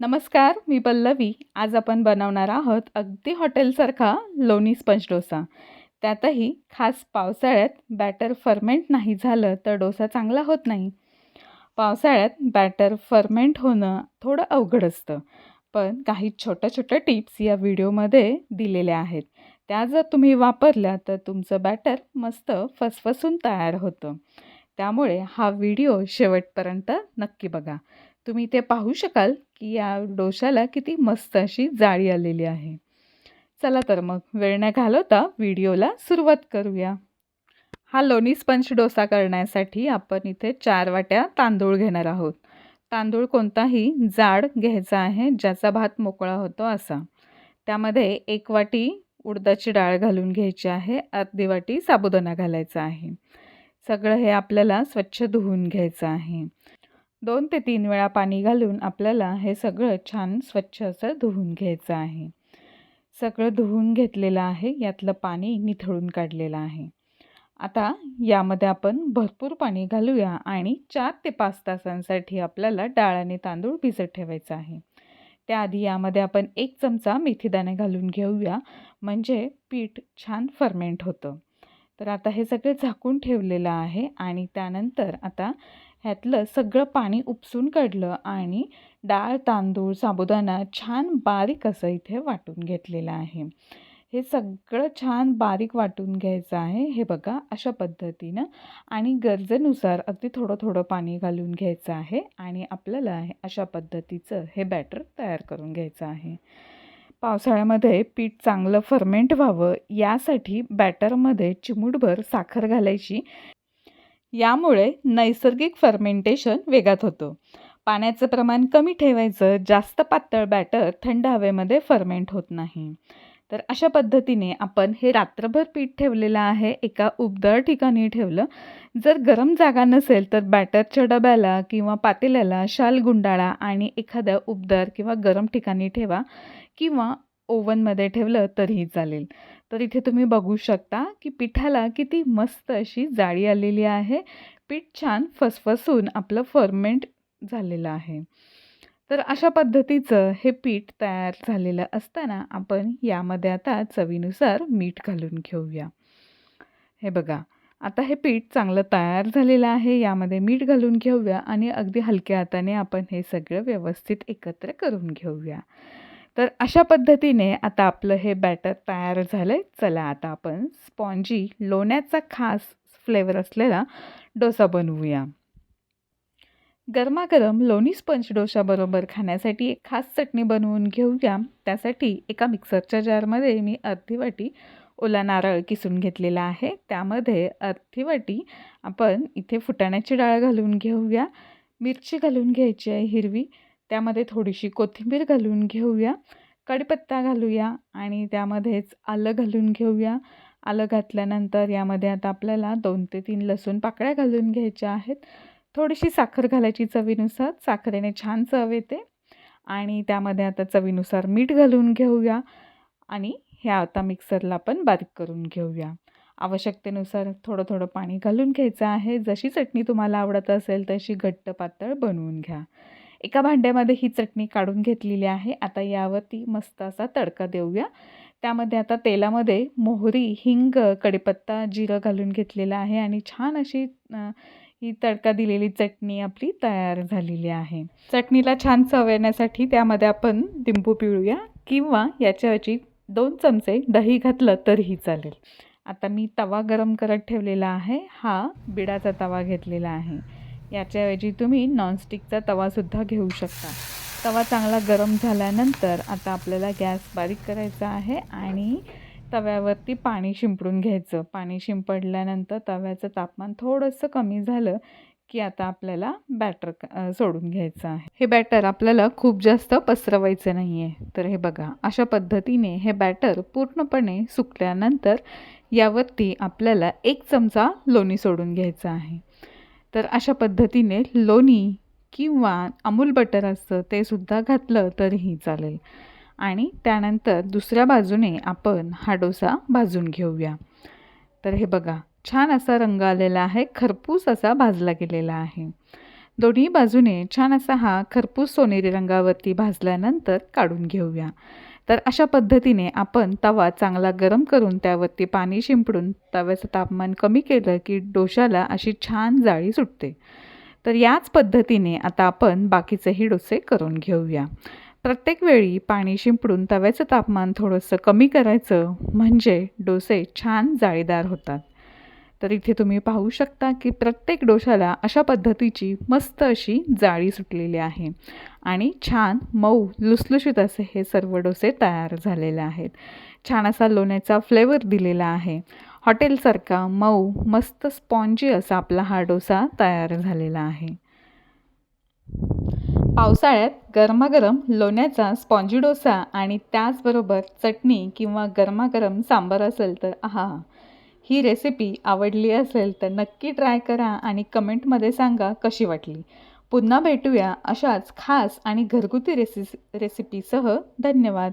नमस्कार मी पल्लवी. आज आपण बनवणार आहोत अगदी हॉटेलसारखा लोणी स्पंज डोसा. त्यातही खास पावसाळ्यात बॅटर फर्मेंट नाही झालं तर डोसा चांगला होत नाही. पावसाळ्यात बॅटर फर्मेंट होणं थोडं अवघड असतं पण काही छोट्या छोट्या टिप्स या व्हिडिओमध्ये दिलेल्या आहेत. त्या जर तुम्ही वापरल्या तर तुमचं बॅटर मस्त फसफसून तयार होतं. त्यामुळे हा व्हिडिओ शेवटपर्यंत नक्की बघा. तुम्ही ते पाहू शकाल की या डोशाला किती मस्त अशी जाळी आलेली आहे. चला तर मग वेळ न घालवता व्हिडिओला सुरुवात करूया. हा लोणी स्पंज डोसा करण्यासाठी आपण इथे चार वाट्या तांदूळ घेणार आहोत. तांदूळ कोणताही जाड घ्यायचा आहे ज्याचा भात मोकळा होतो असा. त्यामध्ये एक वाटी उडदाची डाळ घालून घ्यायची आहे अर्धी वाटी साबुदाणा घालायचा आहे. सगळं हे आपल्याला स्वच्छ धुवून घ्यायचं आहे. दोन ते तीन वेळा पाणी घालून आपल्याला हे सगळं छान स्वच्छ असं धुवून घ्यायचं आहे. सगळं धुवून घेतलेलं आहे यातलं पाणी निथळून काढलेलं आहे. आता यामध्ये आपण भरपूर पाणी घालूया आणि चार ते पाच तासांसाठी आपल्याला डाळ आणि तांदूळ भिजत ठेवायचं आहे. त्याआधी यामध्ये आपण एक चमचा मेथीदाणे घालून घेऊया म्हणजे पीठ छान फर्मेंट होतं. तर आता हे सगळं झाकून ठेवलेलं आहे आणि त्यानंतर आता ह्यातलं सगळं पाणी उपसून काढलं आणि डाळ तांदूळ साबुदाणा छान बारीक असं इथे वाटून घेतलेलं आहे. हे सगळं छान बारीक वाटून घ्यायचं आहे हे बघा अशा पद्धतीनं. आणि गरजेनुसार अगदी थोडं थोडं पाणी घालून घ्यायचं आहे आणि आपल्याला अशा पद्धतीचं हे बॅटर तयार करून घ्यायचं आहे. पावसाळ्यामध्ये पीठ चांगलं फर्मेंट व्हावं यासाठी बॅटरमध्ये चिमूटभर साखर घालायची यामुळे नैसर्गिक फर्मेंटेशन वेगात होतं. पाण्याचं प्रमाण कमी ठेवायचं जास्त पातळ बॅटर थंड हवेमध्ये फर्मेंट होत नाही. तर अशा पद्धतीने आपण हे रात्रभर पीठ ठेवलेलं आहे एका उबदार ठिकाणी ठेवलं. जर गरम जागा नसेल तर बॅटरच्या डब्याला किंवा पातेल्याला शाल गुंडाळा आणि एखाद्या उबदार किंवा गरम ठिकाणी ठेवा किंवा ओव्हनमध्ये ठेवलं तरीही चालेल. तर इथे तुम्ही बघू शकता की पिठाला किती मस्त अशी जाळी आलेली आहे. पीठ छान फसफसून आपलं फर्मेंट झालेलं आहे. तर अशा पद्धतीचं हे पीठ तयार झालेलं असताना आपण यामध्ये आता चवीनुसार मीठ घालून घेऊया. हे बघा आता हे पीठ चांगलं तयार झालेलं आहे. यामध्ये मीठ घालून घेऊया आणि अगदी हलक्या हाताने आपण हे सगळं व्यवस्थित एकत्र करून घेऊया. तर अशा पद्धतीने आता आपलं हे बॅटर तयार झालं आहे चला आता आपण स्पॉन्जी लोण्याचा खास फ्लेवर असलेला डोसा बनवूया. गरमागरम लोणी स्पंज डोशाबरोबर खाण्यासाठी एक खास चटणी बनवून घेऊया. त्यासाठी एका मिक्सरच्या जारमध्ये मी अर्धी वाटी ओला नारळ किसून घेतलेला आहे. त्यामध्ये अर्धी वाटी आपण इथे फुटाण्याची डाळ घालून घेऊया. मिरची घालून घ्यायची आहे हिरवी. त्यामध्ये थोडीशी कोथिंबीर घालून घेऊया कडीपत्ता घालूया आणि त्यामध्येच आलं घालून घेऊया. आलं घातल्यानंतर यामध्ये आता आपल्याला दोन ते तीन लसूण पाकळ्या घालून घ्यायच्या आहेत. थोडीशी साखर घालायची चवीनुसार. साखरेने छान चव येते. आणि त्यामध्ये आता चवीनुसार मीठ घालून घेऊया आणि ह्या आता मिक्सरला पण बारीक करून घेऊया. आवश्यकतेनुसार थोडं थोडं पाणी घालून घ्यायचं आहे. जशी चटणी तुम्हाला आवडत असेल तशी घट्ट पातळ बनवून घ्या. एका भांड्यामध्ये ही चटणी काढून घेतलेली आहे. आता यावरती मस्त असा तडका देऊया. त्यामध्ये आता तेलामध्ये मोहरी हिंग कढीपत्ता जिरं घालून घेतलेलं आहे आणि छान अशी ही तडका दिलेली चटणी आपली तयार झालेली आहे. चटणीला छान चव येण्यासाठी त्यामध्ये आपण लिंबू पिळूया किंवा याच्याऐवजी दोन चमचे दही घातलं तरीही चालेल. आता मी तवा गरम करत ठेवलेला आहे. हा बिडाचा तवा घेतलेला आहे. याच्याऐवजी तुम्ही नॉनस्टिकचा तवासुद्धा घेऊ शकता. तवा चांगला गरम झाल्यानंतर आता आपल्याला गॅस बारीक करायचा आहे आणि तव्यावरती पाणी शिंपडून घ्यायचं. पाणी शिंपडल्यानंतर तव्याचं तापमान थोडंसं कमी झालं की आता आपल्याला बॅटर सोडून घ्यायचं आहे. हे बॅटर आपल्याला खूप जास्त पसरवायचं नाही आहे तर हे बघा अशा पद्धतीने हे बॅटर पूर्णपणे सुकल्यानंतर यावरती आपल्याला एक चमचा लोणी सोडून घ्यायचं आहे. तर अशा पद्धतीने लोणी किंवा अमूल बटर असतं ते सुद्धा घातलं तरीही चालेल. आणि त्यानंतर दुसऱ्या बाजूने आपण हा डोसा भाजून घेऊया. तर हे बघा छान असा रंग आलेला आहे खरपूस असा भाजला गेलेला आहे. दोन्ही बाजूने छान असा हा खरपूस सोनेरी रंगावरती भाजल्यानंतर काढून घेऊया. तर अशा पद्धतीने आपण तवा चांगला गरम करून त्यावरती पाणी शिंपडून तव्याचं तापमान कमी केलं की डोशाला अशी छान जाळी सुटते. तर याच पद्धतीने आता आपण बाकीचेही डोसे करून घेऊया. प्रत्येक वेळी पाणी शिंपडून तव्याचं तापमान थोडंसं कमी करायचं म्हणजे डोसे छान जाळीदार होतात. तर इथे तुम्ही पाहू शकता की प्रत्येक डोशाला अशा पद्धतीची मस्त अशी जाळी सुटलेली आहे. आणि छान मऊ लुसलुशीत असे हे सर्व डोसे तयार झालेले आहेत. छान असा लोण्याचा फ्लेवर दिलेला आहे. हॉटेलसारखा मऊ मस्त स्पॉन्जी असा आपला हा डोसा तयार झालेला आहे. पावसाळ्यात गरमागरम लोण्याचा स्पॉन्जी डोसा आणि त्याचबरोबर चटणी किंवा गरमागरम सांबार असेल तर आहा ही रेसिपी आवडली असेल तर नक्की ट्राय करा आणि कमेंटमध्ये सांगा कशी वाटली. पुन्हा भेटूया अशाच खास आणि घरगुती रेसि रेसिपीसह धन्यवाद.